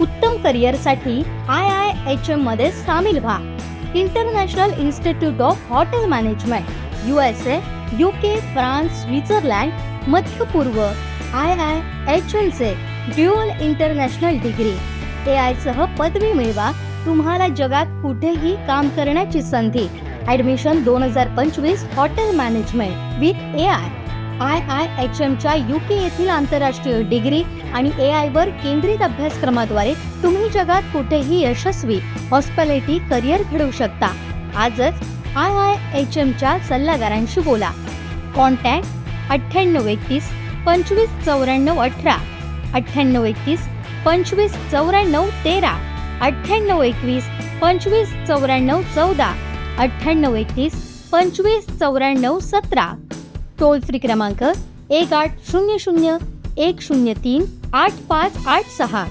उत्तम करिअरसाठी I I H एममध्ये सामील व्हा. International institute of hotel management U S A U K France Switzerland मध्य पूर्व I I H एमचे dual international degree A I सह पदवी मिळवा. तुम्हाला जगात कुठेही काम करण्याची संधी. ऍडमिशन दोन हजार पंचवीस hotel management with A I I I H एमच्या यू के येथील आंतरराष्ट्रीय डिग्री आणि ए आय वर केंद्रित अभ्यासक्रमाद्वारे तुम्ही जगात कुठेही यशस्वी हॉस्पिटॅलिटी करिअर घडवू शकता. आजच आय आय एच एमच्या सल्लागारांशी बोला. कॉन्टॅक्ट अठ्ठ्याण्णव एकतीस पंचवीस चौऱ्याण्णव अठरा. अठ्ठ्याण्णव एकतीस पंचवीस चौऱ्याण्णव तेरा. अठ्ठ्याण्णव एकवीस पंचवीस चौऱ्याण्णव चौदा. अठ्ठ्याण्णव एकतीस पंचवीस चौऱ्याण्णव सतरा. टोल फ्री क्रमांक एक आठ शून्य शून्य एक शून्य तीन आठ पाच आठ सहा.